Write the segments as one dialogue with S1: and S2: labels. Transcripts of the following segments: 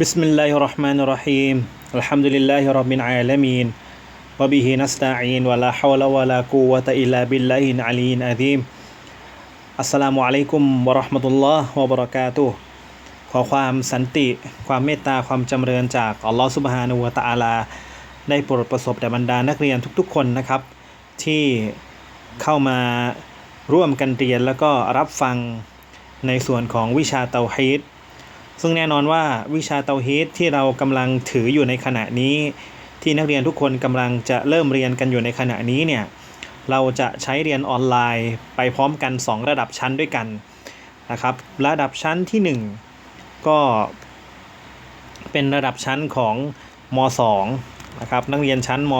S1: بسم الله الرحمن الرحيم الحمد لله رب العالمين وبه نستعين ولا حول ولا قوة إلا بالله العلي العظيم อัสสลามุอะลัยกุมวะเราะห์มะตุลลอฮ์วะบะเราะกาตุฮ์ขอความสันติ ความเมตตาความจำเริญจากอัลลอฮ์ซุบฮานะฮูวะตะอาลา ได้โปรดประสบแด่บรรดานักเรียนทุกๆ คนนะครับ ที่เข้ามาร่วมกันเรียนแล้วก็รับฟังในส่วนของวิชาเตาฮีด ซึ่งแน่นอนว่าวิชาเตาฮีดที่เรากำลังถืออยู่ในขณะนี้ ที่นักเรียนทุกคนกำลังจะเริ่มเรียนกันอยู่ในขณะนี้เนี่ยเราจะใช้เรียนออนไลน์ไปพร้อมกัน 2 ระดับชั้นด้วยกันนะครับ ระดับชั้นที่ 1 ก็เป็นระดับชั้นของม 2 นะครับนักเรียนชั้นม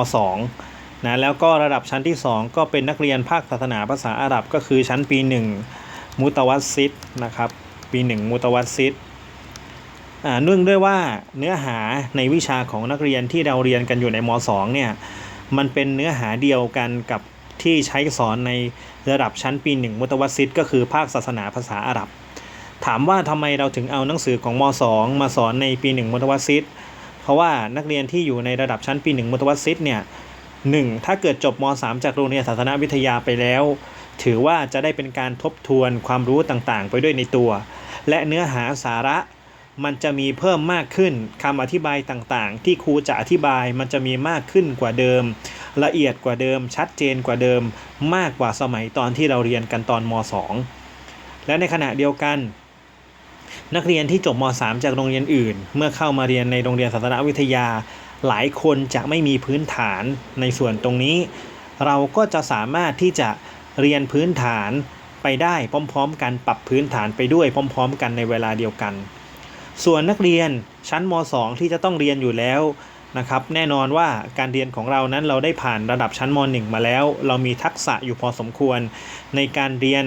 S1: 2 นะแล้วก็ระดับชั้นที่ 2 ก็เป็นนักเรียนภาคศาสนาภาษาอาหรับก็คือชั้นปี 1 มุตวัสซิดนะครับปี 1 มุตวัสซิด เนื่องด้วยว่าเนื้อหาในวิชาของนักเรียนที่เราเรียนกันอยู่ในม 2 เนี่ยมันเป็นเนื้อหาเดียวกันกับที่ใช้สอนในระดับชั้นปี1มุตวัสซิดก็คือภาคศาสนาภาษาอาหรับ ถามว่าทำไมเราถึงเอาหนังสือของม 2 มาสอนในปี1มุตวัสซิดเพราะว่านักเรียนที่อยู่ในระดับชั้นปี1มุตวัสซิดเนี่ยหนึ่งถ้าเกิดจบม 3 จากโรงเรียนศาสนาวิทยาไปแล้ว ถือว่าจะได้เป็นการทบทวนความรู้ต่างๆ ไปด้วยในตัว และเนื้อหาสาระ มันจะมีเพิ่มมากขึ้นคำอธิบายต่างๆ ที่ครูจะอธิบายมันจะมีมากขึ้นกว่าเดิม ละเอียดกว่าเดิม ชัดเจนกว่าเดิม มากกว่าสมัยตอนที่เราเรียนกันตอนม 2 และในขณะเดียวกัน นักเรียนที่จบม 3 จากโรงเรียนอื่น เมื่อเข้ามาเรียนในโรงเรียนศาสนวิทยา หลายคนจะไม่มีพื้นฐานในส่วนตรงนี้ เราก็จะสามารถที่จะเรียนพื้นฐานไปได้พร้อม ๆ กันปรับพื้นฐานไปด้วยพร้อม ๆ กันในเวลาเดียวกัน ส่วนนักเรียนชั้นม 2 ที่จะต้องเรียนอยู่แล้วนะครับแน่นอนว่าการเรียนของเรานั้นเราได้ผ่านระดับชั้นม .1 มาแล้ว เรามีทักษะอยู่พอสมควร ในการเรียน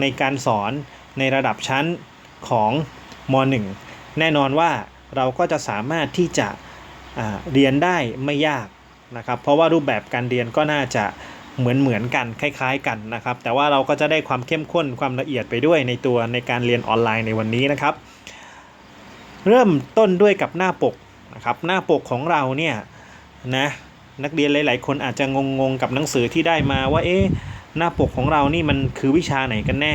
S1: ในการสอนในระดับชั้นของม .1 แน่นอนว่าเราก็จะสามารถที่จะเรียนได้ไม่ยากนะครับเพราะว่ารูปแบบการเรียนก็น่าจะเหมือนเหมือนกันคล้าย ๆ กันนะครับแต่ว่าเราก็จะได้ความเข้มข้นความละเอียดไปด้วยในตัวในการเรียนออนไลน์ในวันนี้นะครับ เริ่มต้นด้วยกับหน้าปกนะครับหน้าปกของเราเนี่ยนะนักเรียนหลาย ๆ คนอาจจะงงๆกับหนังสือที่ได้มาว่าเอ๊ะหน้าปกของเรานี่มันคือวิชาไหนกันแน่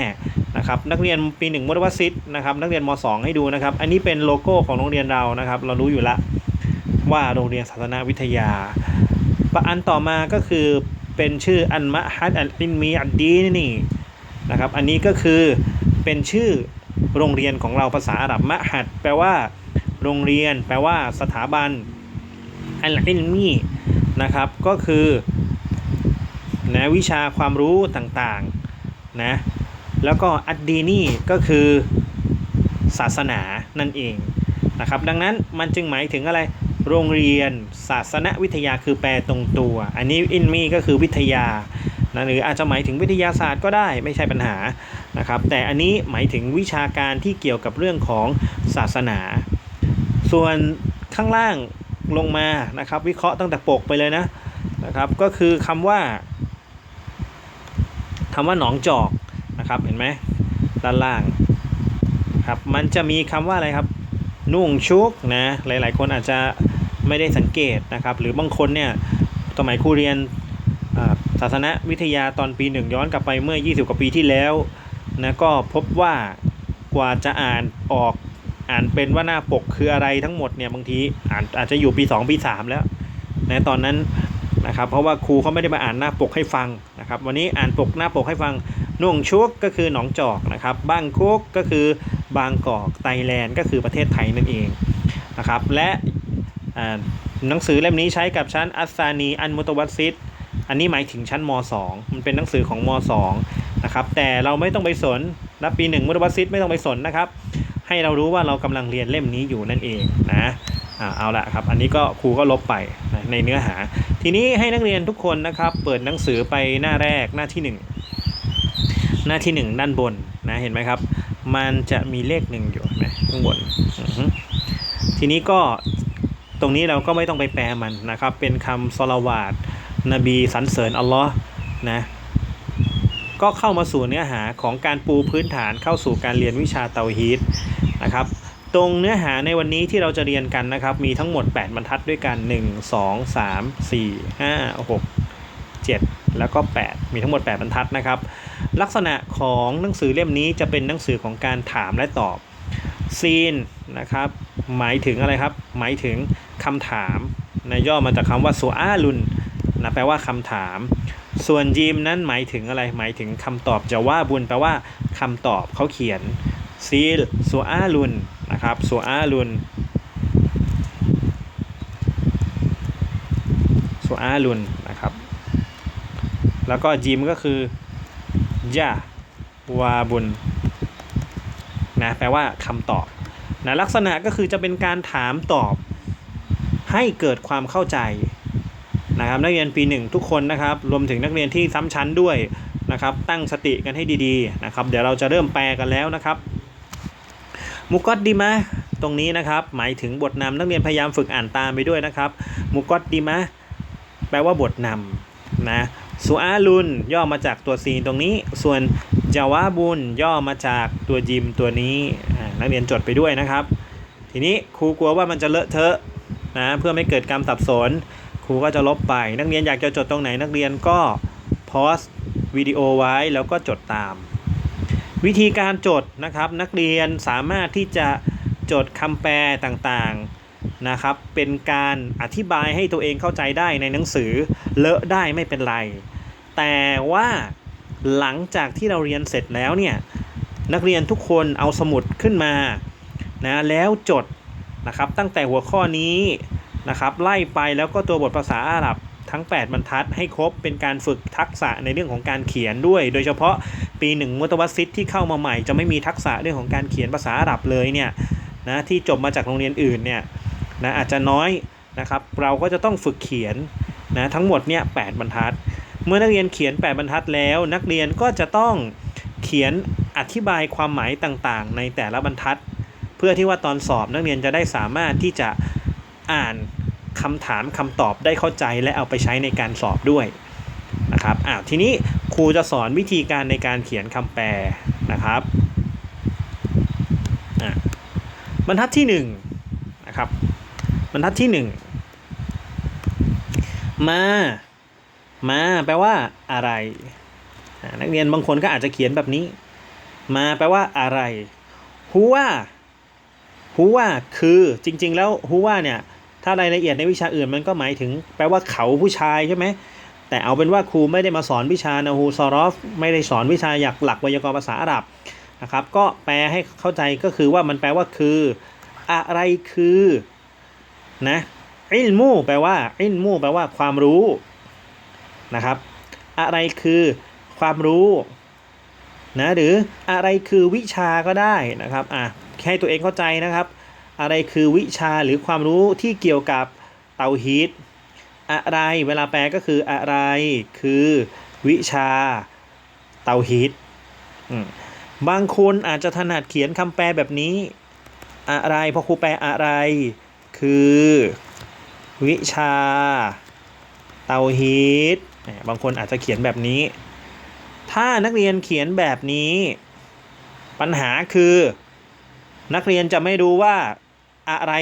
S1: นะครับนักเรียนปีหนึ่งมุตวัสิตนะครับนักเรียนม .2 ให้ดูนะครับอันนี้เป็นโลโก้ของโรงเรียนเรานะครับ เรารู้อยู่ละว่าโรงเรียนศาสนาวิทยาประอันต่อมาก็คือเป็นชื่ออันมะฮัดอันอินมีอัดดีนี่นะครับอันนี้ก็คือเป็นชื่อ โรงเรียนของเราภาษาอาหรับมะฮัดแปลว่า โรงเรียน แปลว่า สถาบันอัลอินมีนะครับ ก็คือนะวิชาความรู้ต่างๆนะแล้วก็อัดดีนี่ก็คือศาสนานั่นเองนะครับ ดังนั้นมันจึงหมายถึงอะไรโรงเรียนศาสนวิทยาคือแปลตรงตัว อันนี้อินมีก็คือวิทยานะหรืออาจจะหมายถึงวิทยาศาสตร์ก็ได้ไม่ใช่ปัญหา นะครับแต่อันนี้หมายถึงวิชาการที่เกี่ยวกับเรื่องของศาสนา ส่วนข้างล่างลงมานะครับ วิเคราะห์ตั้งแต่ปกไปเลยนะนะครับ ก็คือคำว่าคำว่าหนองจอกนะครับเห็นไหมด้านล่างครับมันจะมีคำว่าอะไรครับ นุ่งชุกนะหลาย ๆ คนอาจจะไม่ได้สังเกตนะครับ หรือบางคนเนี่ยสมัยครูเรียนศาสนวิทยาตอนปีหนึ่งย้อนกลับไปเมื่อ 20 กว่าปีที่แล้ว นะก็พบว่ากว่าจะอ่านออกอ่านเป็นว่าหน้าปกคืออะไรทั้งหมดเนี่ยบางทีอ่านอาจจะอยู่ปี 2 ปี 3 แล้วในตอนนั้นนะครับเพราะว่าครูเขาไม่ได้มาอ่านหน้าปกให้ฟังนะครับวันนี้อ่านปกหน้าปกให้ฟังนุ่งชุกก็คือหนองจอกนะครับบ้างคุกก็คือบางกอกไตแลนด์ก็คือประเทศไทยนั่นเองนะครับและหนังสือเล่มนี้ใช้กับชั้นอัสซานีอันมุตวัสซิดอันนี้หมายถึงชั้นม 2 มันเป็นหนังสือของม 2 นะครับแต่เราไม่ต้องไปสนนะปี1มุตวัสซิดไม่ต้องไปสนนะครับ ให้เรารู้ว่าเรากำลังเรียนเล่มนี้อยู่นั่นเองนะเอาละครับ อันนี้ก็ครูก็ลบไปนะในเนื้อหา ทีนี้ให้นักเรียนทุกคนนะครับ เปิดหนังสือไปหน้าแรกหน้าที่ 1 หน้าที่ 1 ด้านบนนะเห็นไหมครับ มันจะมีเลขหนึ่งอยู่นะข้างบนทีนี้ก็ตรงนี้เราก็ไม่ต้องไปแปลมันนะครับ เป็นคำสลาวาดนบีสรรเสริญอัลลอฮ์นะ ก็เข้ามาสู่เนื้อหาของการปูพื้นฐานเข้าสู่การเรียนวิชาเตาฮีดนะครับตรงเนื้อหาในวันนี้ที่เราจะเรียนกันนะครับ มีทั้งหมด 8 บรรทัดด้วยกัน 1 2 3 4 5 6 7 แล้วก็ 8 มีทั้งหมด 8 บรรทัดนะครับ ลักษณะของหนังสือเล่มนี้จะเป็นหนังสือของการถามและตอบซีนนะครับ หมายถึงอะไรครับ หมายถึงคำถามนะย่อมาจากคำว่าสุอาลุนนะแปลว่าคำถาม ส่วนยิมนั้นหมายถึงอะไรหมายถึงคำตอบจะว่าบุญแปลว่าคำตอบเขาเขียนซีลสุอาลุนนะครับสุอาลุนสุอาลุนนะครับ แล้วก็จิมก็คือยาวาบุญนะแปลว่าคำตอบนะลักษณะก็คือจะเป็นการถามตอบให้เกิดความเข้าใจ นะครับนักเรียนปีหนึ่งทุกคนนะครับรวมถึงนักเรียนที่ซ้ำชั้นด้วยนะครับตั้งสติกันให้ดีๆนะครับเดี๋ยวเราจะเริ่มแปลกันแล้วนะครับมุกอดดีมะตรงนี้นะครับหมายถึงบทนำนักเรียนพยายามฝึกอ่านตามไปด้วยนะครับมุกอดดีมะแปลว่าบทนำนะสุอาลุนย่อมาจากตัวซีนตรงนี้ ส่วนจาวาบุญย่อมาจากตัวยิมตัวนี้นักเรียนจดไปด้วยนะครับ ทีนี้ครูกลัวว่ามันจะเลอะเทอะนะเพื่อไม่เกิดการสับสน ครูก็จะลบไป นักเรียนอยากจะจดตรงไหนนักเรียนก็โพสวิดีโอไว้แล้วก็จดตาม วิธีการจดนะครับ นักเรียนสามารถที่จะจดคำแปลต่างๆนะครับ เป็นการอธิบายให้ตัวเองเข้าใจได้ในหนังสือเลอะได้ไม่เป็นไร แต่ว่าหลังจากที่เราเรียนเสร็จแล้วเนี่ยนักเรียนทุกคนเอาสมุดขึ้นมานะแล้วจดนะครับตั้งแต่หัวข้อนี้ นะครับไล่ไปแล้วก็ตัวบทภาษาอาหรับทั้ง 8 บรรทัดให้ครบเป็นการฝึกทักษะในเรื่องของการเขียนด้วย โดยเฉพาะปีหนึ่งมุตวัสิตที่เข้ามาใหม่ จะไม่มีทักษะเรื่องของการเขียนภาษาอาหรับเลยเนี่ยนะที่จบมาจากโรงเรียนอื่นเนี่ยนะอาจจะน้อยนะครับเราก็จะต้องฝึกเขียนนะทั้งหมดเนี่ยแบรรทัด เมื่อนักเรียนเขียน 8 บรรทัดแล้ว นักเรียนก็จะต้องเขียนอธิบายความหมายต่างๆ ในแต่ละบรรทัด เพื่อที่ว่าตอนสอบนักเรียนจะได้สามารถที่จะ อ่านคำถามคำตอบได้เข้าใจและเอาไปใช้ในการสอบด้วยนะครับอ้าวทีนี้ครูจะสอนวิธีการในการเขียนคำแปลนะครับอะบรรทัดที่1นงนะครับบรรทัดที่ 1 มา มาแปลว่าอะไร นักเรียนบางคนก็อาจจะเขียนแบบนี้ มาแปลว่าอะไรฮูว่าฮูว่าคือจริง ๆ แล้วฮูว่าเนี่ย ถ้ารายละเอียดในวิชาอื่นมันก็หมายถึง แปลว่าเขาผู้ชายใช่ไหมแต่เอาเป็นว่าครูไม่ได้มาสอนวิชานาฮูซอรอฟไม่ได้สอนวิชาอยากหลักไวยากรณ์ภาษาอาหรับนะครับก็แปลให้เข้าใจก็คือว่ามันแปลว่าคืออะไรคือนะอิลมูแปลว่าอิลมูแปลว่าความรู้นะครับ อะไรคือความรู้นะหรืออะไรคือวิชาก็ได้นะครับอะให้ตัวเองเข้าใจนะครับ อะไรคือวิชาหรือความรู้ที่เกี่ยวกับเตาฮีตอะไรเวลาแปลก็คืออะไรคือวิชาเตาฮีตบางคนอาจจะถนัดเขียนคำแปลแบบนี้ อะไรพอครูแปลอะไร คือ วิชา เตาฮีตบางคนอาจจะเขียนแบบนี้ ถ้านักเรียนเขียนแบบนี้ ปัญหาคือ นักเรียนจะไม่รู้ว่า อะไร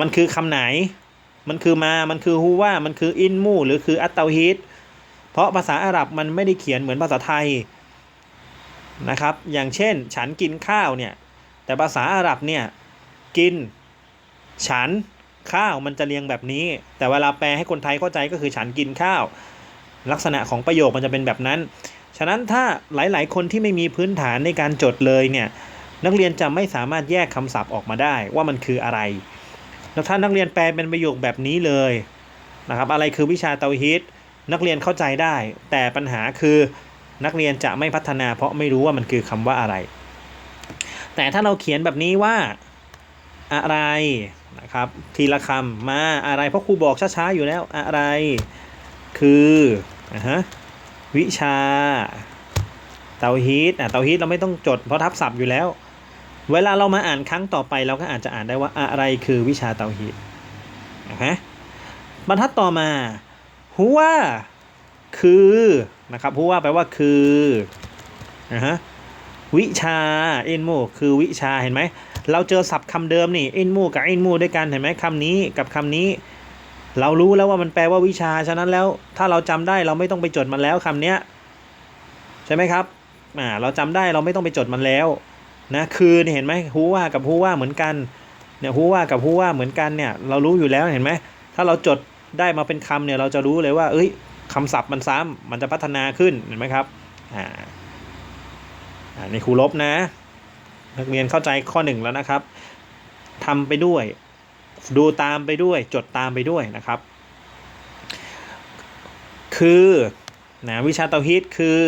S1: มันคือคำไหน มันคือมา มันคือฮูว่า มันคืออินมูหรือคืออัตเตาฮิตเพราะภาษาอาหรับมันไม่ได้เขียนเหมือนภาษาไทยนะครับ อย่างเช่น ฉันกินข้าวเนี่ย แต่ภาษาอาหรับเนี่ย กิน ฉันข้าวมันจะเรียงแบบนี้ แต่เวลาแปลให้คนไทยเข้าใจก็คือฉันกินข้าว ลักษณะของประโยคมันจะเป็นแบบนั้น ฉะนั้นถ้าหลายๆ คนที่ไม่มีพื้นฐานในการจดเลยเนี่ย นักเรียนจะไม่สามารถแยกคำศัพท์ออกมาได้ว่ามันคืออะไร แล้วถ้านักเรียนแปลเป็นประโยคแบบนี้เลยนะครับ อะไรคือวิชาเตาฮีตนักเรียนเข้าใจได้ แต่ปัญหาคือนักเรียนจะไม่พัฒนา เพราะไม่รู้ว่ามันคือคำว่าอะไร แต่ถ้าเราเขียนแบบนี้ว่าอะไรนะครับ ทีละคำมาอะไรเพราะครูบอกช้าๆอยู่แล้วอะไร คืออะฮะวิชาเตาฮีตอะเตาฮีตเราไม่ต้องจดเพราะทับศัพท์อยู่แล้ว เวลาเรามาอ่านครั้งต่อไปเราก็อาจจะอ่านได้ว่าอะไรคือวิชาเตาฮีตนะฮะบรรทัดต่อมาหัวคือนะครับหัวแปลว่าคือนะฮะวิชาอินมูคือวิชาเห็นไหมเราเจอศัพท์คำเดิมนี่อินมูกับอินมูด้วยกันเห็นไหมคำนี้กับคำนี้ เรารู้แล้วว่ามันแปลว่าวิชาฉะนั้นแล้วถ้าเราจำได้เราไม่ต้องไปจดมันแล้วคำเนี้ยใช่ไหมครับอ่าเราจำได้เราไม่ต้องไปจดมันแล้ว นะคือเนี่ยเห็นไหมฮูว่ากับฮูว่าเหมือนกันเนี่ยฮูว่ากับฮูว่าเหมือนกันเนี่ยเรารู้อยู่แล้วเห็นไหมถ้าเราจดได้มาเป็นคำเนี่ยเราจะรู้เลยว่า เอ้ยคำศัพท์มันซ้ำมันจะพัฒนาขึ้นเห็นไหมครับอ่าอ่าในครูลบนะ นักเรียนเข้าใจข้อหนึ่งแล้วนะครับทำไปด้วย ดูตามไปด้วย จดตามไปด้วยนะครับ คือนะวิชาเตาฮิตคือ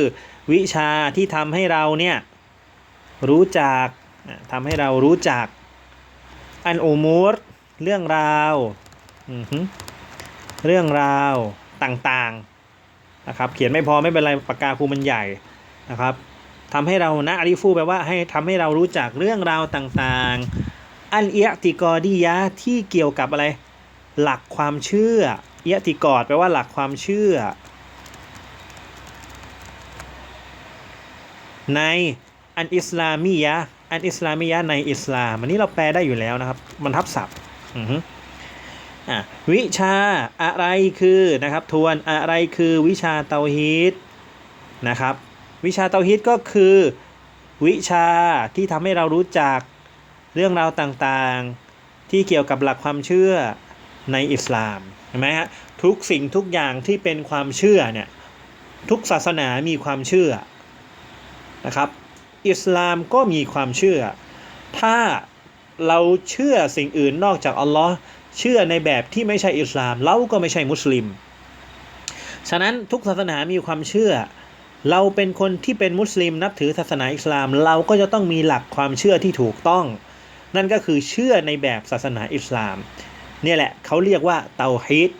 S1: วิชาที่ทำให้เราเนี่ย รู้จักทำให้เรารู้จัก อันโอมูรเรื่องราวเรื่องราวต่างๆนะครับ เขียนไม่พอไม่เป็นไรปากกาครูมันใหญ่นะครับทำให้เรานะอาริฟูแปลว่าให้ทำให้เรารู้จักเรื่องราวต่างๆ อันเอียติกอดียะที่เกี่ยวกับอะไร หลักความเชื่อเอียติกอดแปลว่าหลักความเชื่อ ใน อันอิสลามียะอันอิสลามียะในอิสลามอันนี้เราแปลได้อยู่แล้วนะครับ มันทับศัพท์อือฮึอะวิชาอะไรคือนะครับทวนอะไรคือวิชาเตาฮีดนะครับ วิชาเตาฮีดก็คือ วิชาที่ทำให้เรารู้จักเรื่องราวต่างๆ ที่เกี่ยวกับหลักความเชื่อในอิสลามเห็นไหมฮะทุกสิ่งทุกอย่างที่เป็นความเชื่อเนี่ยทุกศาสนามีความเชื่อนะครับ อิสลามก็มีความเชื่อ ถ้าเราเชื่อสิ่งอื่นนอกจากอัลลอฮ์เชื่อในแบบที่ไม่ใช่อิสลาม เราก็ไม่ใช่มุสลิม ฉะนั้นทุกศาสนามีความเชื่อ เราเป็นคนที่เป็นมุสลิมนับถือศาสนาอิสลาม เราก็จะต้องมีหลักความเชื่อที่ถูกต้อง นั่นก็คือเชื่อในแบบศาสนาอิสลาม เนี่ยแหละเขาเรียกว่าเตาฮีด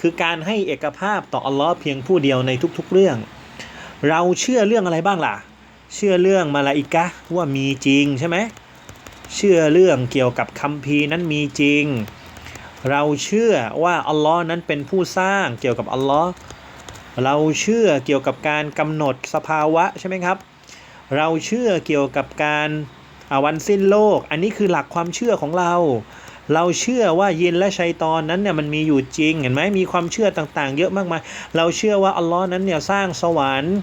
S1: คือการให้เอกภาพต่ออัลลอฮ์เพียงผู้เดียวในทุกๆเรื่อง เราเชื่อเรื่องอะไรบ้างล่ะ เชื่อเรื่องมาลาอิกะว่ามีจริงใช่ไหมเชื่อเรื่องเกี่ยวกับคัมภีร์นั้นมีจริง เราเชื่อว่าอัลลอฮ์นั้นเป็นผู้สร้างเกี่ยวกับอัลลอฮ์เราเชื่อเกี่ยวกับการกำหนดสภาวะใช่ไหมครับ เราเชื่อเกี่ยวกับการอาวันสิ้นโลก อันนี้คือหลักความเชื่อของเรา เราเชื่อว่ายินและชัยตอนนั้นเนี่ยมันมีอยู่จริงเห็นไหมมีความเชื่อต่างๆ เยอะมากมาย เราเชื่อว่าอัลลอฮ์นั้นเนี่ยสร้างสวรรค์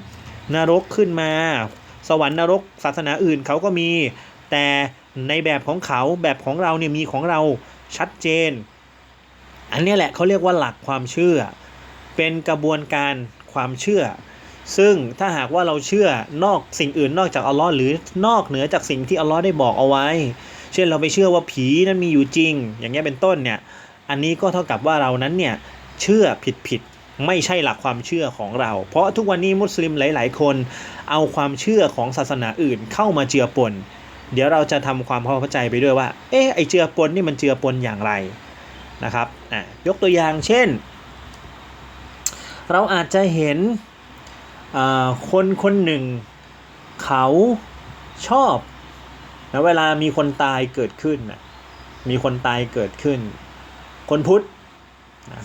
S1: นรกขึ้นมา สวรรค์นรกศาสนาอื่นเขาก็มี แต่ในแบบของเขาแบบของเราเนี่ยมีของเราชัดเจน อันนี้แหละเขาเรียกว่าหลักความเชื่อ เป็นกระบวนการความเชื่อ ซึ่งถ้าหากว่าเราเชื่อนอกสิ่งอื่นนอกจากอัลลอฮ์หรือนอกเหนือจากสิ่งที่อัลลอฮ์ได้บอกเอาไว้ เช่นเราไปเชื่อว่าผีนั้นมีอยู่จริง อย่างเงี้ยเป็นต้นเนี่ย อันนี้ก็เท่ากับว่าเรานั้นเนี่ยเชื่อผิดผิด ไม่ใช่หลักความเชื่อของเรา เพราะทุกวันนี้มุสลิมหลาย ๆ คนเอาความเชื่อของศาสนาอื่นเข้ามาเจือปน เดี๋ยวเราจะทำความเข้าใจไปด้วยว่า เอ๊ะไอเจือปนนี่มันเจือปนอย่างไรนะครับอะยกตัวอย่างเช่น เราอาจจะเห็นคนคนหนึ่งเขาชอบนะเวลามีคนตายเกิดขึ้นนะมีคนตายเกิดขึ้น คนพุทธ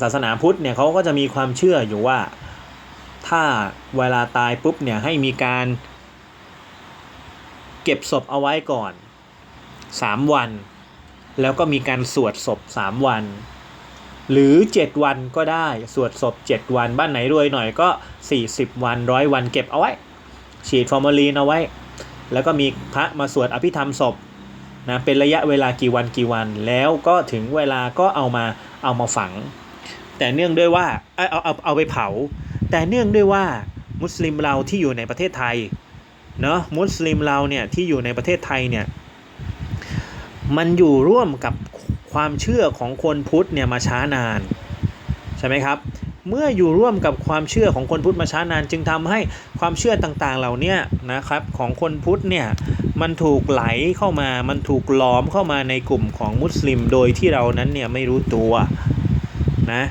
S1: ศาสนาพุทธเนี่ยเขาก็จะมีความเชื่ออยู่ว่าถ้าเวลาตายปุ๊บเนี่ยให้มีการ เก็บศพเอาไว้ก่อน 3 วัน แล้วก็มีการสวดศพ 3 วัน หรือ 7 วันก็ได้สวดศพ 7 วัน บ้านไหนรวยหน่อยก็ 40 วันร้อยวันเก็บเอาไว้ ฉีดฟอร์มาลีนเอาไว้ แล้วก็มีพระมาสวดอภิธรรมศพนะเป็นระยะเวลากี่วันกี่วัน แล้วก็ถึงเวลาก็เอามาเอามาฝัง แต่เนื่องด้วยว่าเอ้ยเอาเอาเอาไปเผา แต่เนื่องด้วยว่ามุสลิมเราที่อยู่ในประเทศไทยเนาะมุสลิมเราเนี่ยที่อยู่ในประเทศไทยเนี่ยมันอยู่ร่วมกับความเชื่อของคนพุทธเนี่ยมาช้านานใช่ไหมครับเมื่ออยู่ร่วมกับความเชื่อของคนพุทธมาช้านาน จึงทำให้ความเชื่อต่างๆเหล่านี้นะครับของคนพุทธเนี่ยมันถูกไหลเข้ามา มันถูกหลอมเข้ามาในกลุ่มของมุสลิมโดยที่เรานั้นเนี่ยไม่รู้ตัวนะ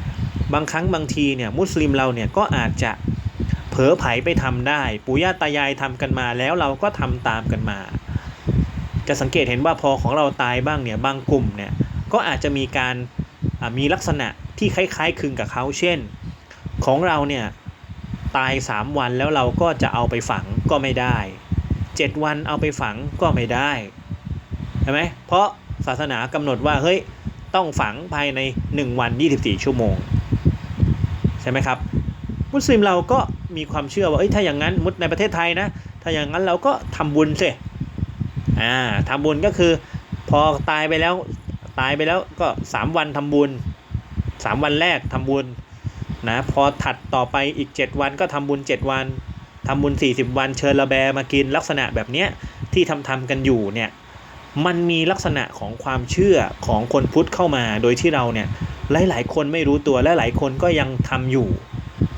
S1: บางครั้งบางทีเนี่ยมุสลิมเราเนี่ยก็อาจจะเผลอไผไปทำได้ปู่ย่าตายายทำกันมาแล้วเราก็ทำตามกันมา จะสังเกตเห็นว่าพอของเราตายบ้างเนี่ยบางกลุ่มเนี่ยก็อาจจะมีการมีลักษณะที่คล้ายๆคลึงกับเขาเช่น ของเราเนี่ยตาย 3 วันแล้วเราก็จะเอาไปฝังก็ไม่ได้ 7 วันเอาไปฝังก็ไม่ได้ใช่ไหมเพราะศาสนากำหนดว่าเฮ้ยต้องฝังภายใน 1 วัน 24 ชั่วโมง ช่ไหมครับ มุสลิมเราก็มีความเชื่อว่าเอ้ยถ้าอย่างนั้นมุดในประเทศไทยนะ ถ้าอย่างนั้นเราก็ทำบุญสิอ่าทำบุญก็คือ พอตายไปแล้วตายไปแล้วก็ 3 วันทำบุญ 3 วันแรกทำบุญนะพอถัดต่อไปอีก 7 วันก็ทำบุญ 7 วันทำบุญ 40 วันเชิญระแบมากินลักษณะแบบเนี้ยที่ทำทำกันอยู่เนี่ยมันมีลักษณะของความเชื่อของคนพุทธเข้ามาโดยที่เราเนี่ย หลาย ๆ คนไม่รู้ตัวและหลายคนก็ยังทำอยู่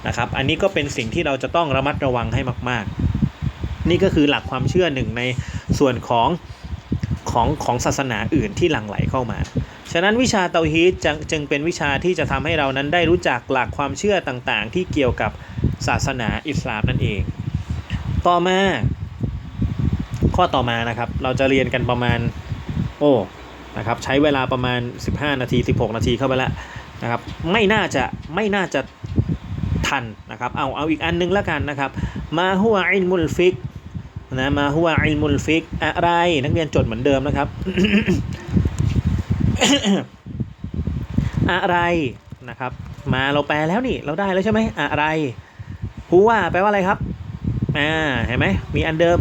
S1: นะครับ อันนี้ก็เป็นสิ่งที่เราจะต้องระมัดระวังให้มาก ๆ นี่ก็คือหลักความเชื่อหนึ่งในส่วนของของของศาสนาอื่นที่หลั่งไหลเข้ามา ฉะนั้นวิชาเตาฮีดจึงจึงเป็นวิชาที่จะทำให้เรานั้นได้รู้จักหลักความเชื่อต่างๆ ที่เกี่ยวกับศาสนาอิสลามนั่นเอง ต่อมา ข้อต่อมานะครับ เราจะเรียนกันประมาณ โอ้ นะครับใช้เวลาประมาณ 15 นาที 16 นาทีเข้าไปแล้วนะครับไม่น่าจะไม่น่าจะทันนะครับเอาเอาอีกอันนึงแล้วกันนะครับมาหัวอิลมุลฟิกนะมาหัวอิลมุลฟิกอะไรนักเรียนจดเหมือนเดิมนะครับ อะไรนะครับมาเราแปลแล้วนี่เราได้แล้วใช่ไหมอะไรฮูว่าแปลว่าอะไรครับอ่าเห็นไหมมีอันเดิม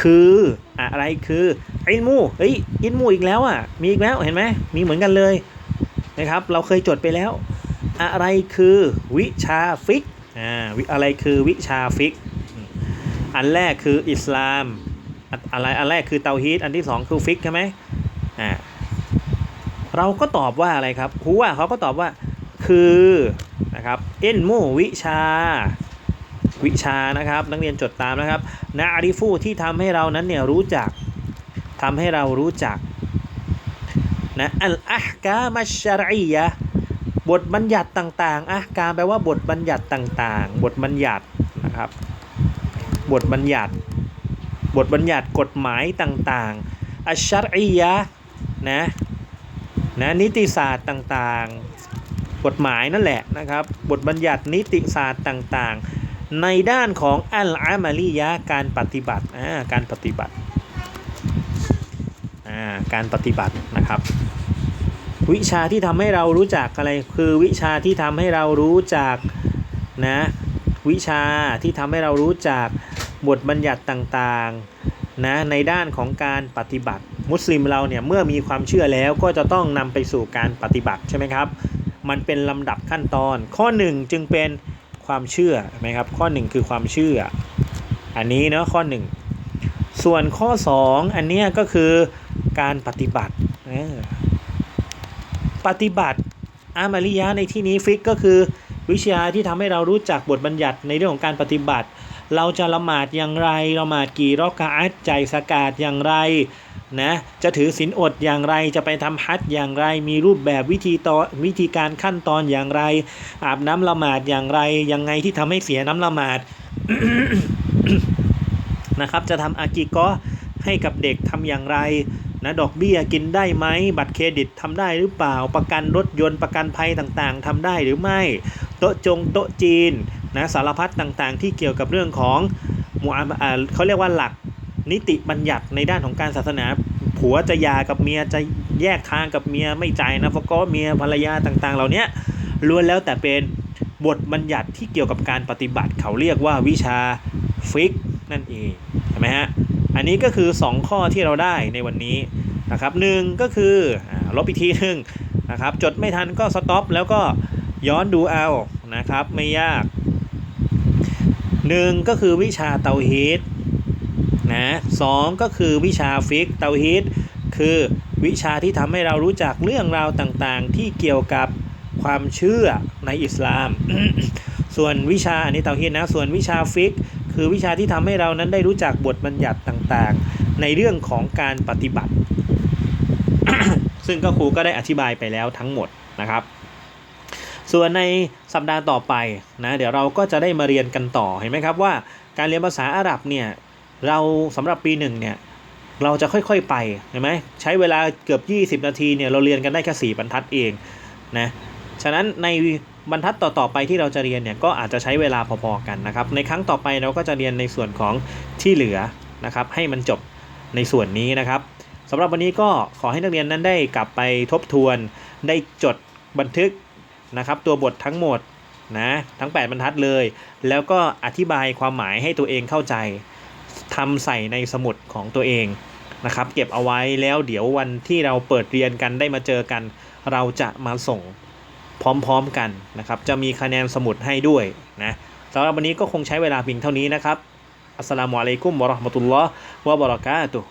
S1: คือ อะไรคืออินมูเฮ้ยอินมูอีกแล้วอะมีอีกแล้วเห็นไหมมีเหมือนกันเลยนะครับ เราเคยจดไปแล้ว อะไรคือวิชาฟิกอ่าอะไรคือวิชาฟิก อันแรกคืออิสลามอะไรอันแรกคือเตาฮีดอันที่สองคือฟิกใช่ไหมอ่าเราก็ตอบว่าอะไรครับครูว่าเขาก็ตอบว่าคือนะครับอินมูวิชา วิชานะครับ นักเรียนจดตามนะครับนะอาริฟูที่ทำให้เรานั้นเนี่ยรู้จักทำให้เรารู้จักนะอัลอะฮกามัชชารียะบทบัญญัติต่างๆอะฮกามแปลว่าบทบัญญัติต่างๆ บทบัญญัตินะครับ บทบัญญัติ บทบัญญัติกฎหมายต่างๆอัชชารียะนะนะนิติศาสตร์ต่างๆ กฎหมายนั่นแหละนะครับ บทบัญญัตินิติศาสตร์ต่างๆ ในด้านของอัลอามาลียะการปฏิบัติอ่าการปฏิบัติอ่าการปฏิบัตินะครับ วิชาที่ทำให้เรารู้จักอะไรคือวิชาที่ทำให้เรารู้จักนะวิชาที่ทำให้เรารู้จักบทบัญญัติต่างๆนะในด้านของการปฏิบัติ มุสลิมเราเนี่ยเมื่อมีความเชื่อแล้วก็จะต้องนำไปสู่การปฏิบัติใช่ไหมครับ มันเป็นลำดับขั้นตอนข้อ 1 จึงเป็น ความเชื่อไหมครับ ข้อ 1 คือความเชื่อ อันนี้เนาะข้อ 1 ส่วนข้อ 2 อันนี้ก็คือการปฏิบัติ ปฏิบัติอามาริยะในที่นี้ฟิกก็คือวิชาที่ทำให้เรารู้จักบทบัญญัติในเรื่องของการปฏิบัติ เราจะละหมาดอย่างไรละหมาดกี่รอกะอัตใจสกาดอย่างไร นะจะถือศีลอดอย่างไรจะไปทำฮัจญ์อย่างไร มีรูปแบบวิธีตอนวิธีการขั้นตอนอย่างไร อาบน้ำละหมาดอย่างไร ยังไงที่ทำให้เสียน้ำละหมาดนะครับจะทำอากิกอให้กับเด็กทำอย่างไรนะดอกเบี้ยกินได้ไหมบัตรเครดิตทำได้หรือเปล่า ประกันรถยนต์ประกันภัยต่างๆทำได้หรือไม่โต๊ะจงโต๊ะจีนนะสารพัดต่างๆ ที่เกี่ยวกับเรื่องของมูอาเขาเรียกว่าหลัก นิติบัญญัติในด้านของการศาสนาผัวจะยากับเมียจะแยกทางกับเมียไม่จ่ายนะฟก็เมียภรรยาต่างๆ เหล่านี้ล้วนแล้วแต่เป็นบทบัญญัติที่เกี่ยวกับการปฏิบัติเขาเรียกว่าวิชาฟิกนั่นเองใช่ไหมฮะอันนี้ก็คือ 2 ข้อที่เราได้ในวันนี้นะครับหนึ่งก็คืออลบอีกทีหนึ่งนะครับจดไม่ทันก็สต็อปแล้วก็ย้อนดูเอานะครับไม่ยากหนึ่งก็คือวิชาเตาฮีด นะสองก็คือวิชาฟิกเตาฮีดคือวิชาที่ทำให้เรารู้จักเรื่องราวต่างๆ ที่เกี่ยวกับความเชื่อในอิสลาม ส่วนวิชาอันนี้เตาฮีดนะ ส่วนวิชาฟิกคือวิชาที่ทำให้เรานั้นได้รู้จักบทบัญญัติต่างๆ ในเรื่องของการปฏิบัติ ซึ่งก็ครูก็ได้อธิบายไปแล้วทั้งหมดนะครับส่วนในสัปดาห์ต่อไปนะเดี๋ยวเราก็จะได้มาเรียนกันต่อเห็นไหมครับว่า การเรียนภาษาอาหรับเนี่ย เราสำหรับปีหนึ่งเนี่ยเราจะค่อยๆไปเห็นไหมใช้เวลาเกือบ 20 นาทีเนี่ยเราเรียนกันได้แค่4บรรทัดเองนะฉะนั้นในบรรทัดต่อๆไปที่เราจะเรียนเนี่ยก็อาจจะใช้เวลาพอๆกันนะครับ ในครั้งต่อไปเราก็จะเรียนในส่วนของที่เหลือนะครับ ให้มันจบในส่วนนี้นะครับสำหรับวันนี้ก็ขอให้นักเรียนนั้นได้กลับไปทบทวน ได้จดบันทึกนะครับ ตัวบททั้งหมดนะทั้ง 8 บรรทัดเลย แล้วก็อธิบายความหมายให้ตัวเองเข้าใจ ทำใส่ในสมุดของตัวเองนะครับ เก็บเอาไว้แล้วเดี๋ยววันที่เราเปิดเรียนกันได้มาเจอกัน เราจะมาส่งพร้อมๆกันนะครับ จะมีคะแนนสมุดให้ด้วยนะสำหรับวันนี้ก็คงใช้เวลาเพียงเท่านี้นะครับอัสสลามุอะลัยกุมวะราะห์มะตุลลอฮ์วะบะเราะกาตุฮ์